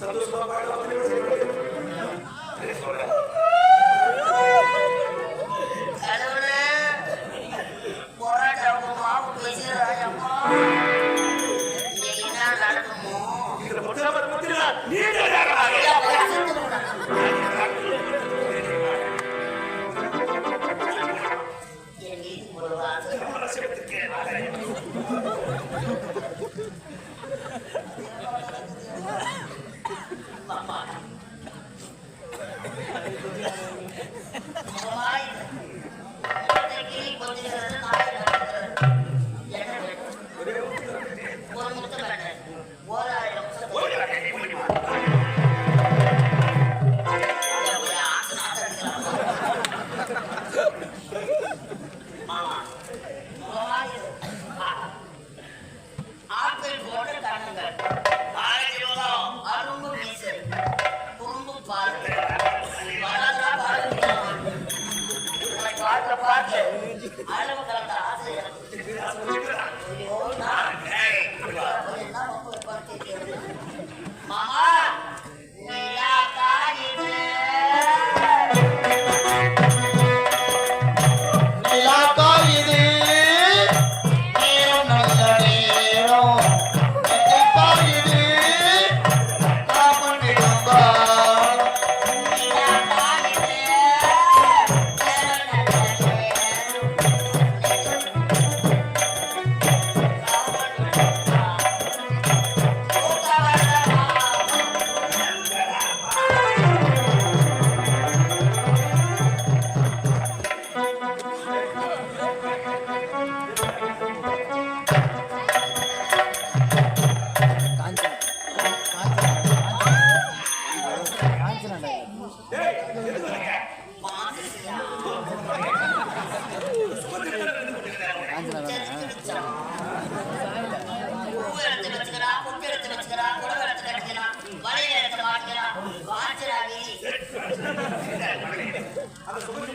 Santos papá, la அந்த சுகத்துக்கு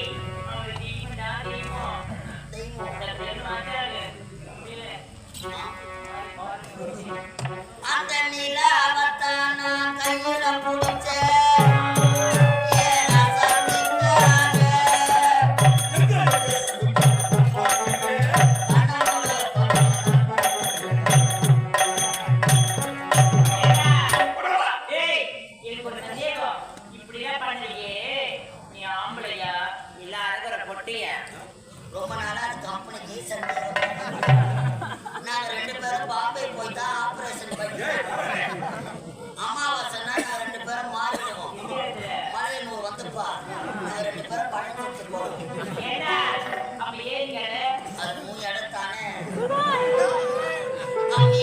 இல்லையா ரொம்ப நாளா கம்பெனிக்கு சென்றாரு நாங்க ரெண்டு பேரும் பாம்பே போய் தான் ஆபரேஷன் பண்ணி அமாவாசைனா நாங்க ரெண்டு பேரும் மாறிடுவோம். மலையனூர் வந்துப்பா. நான் ரெண்டு பேரும் பழங்குறிச்சி போவோம் அது மூணு இடத்தானே அப்படி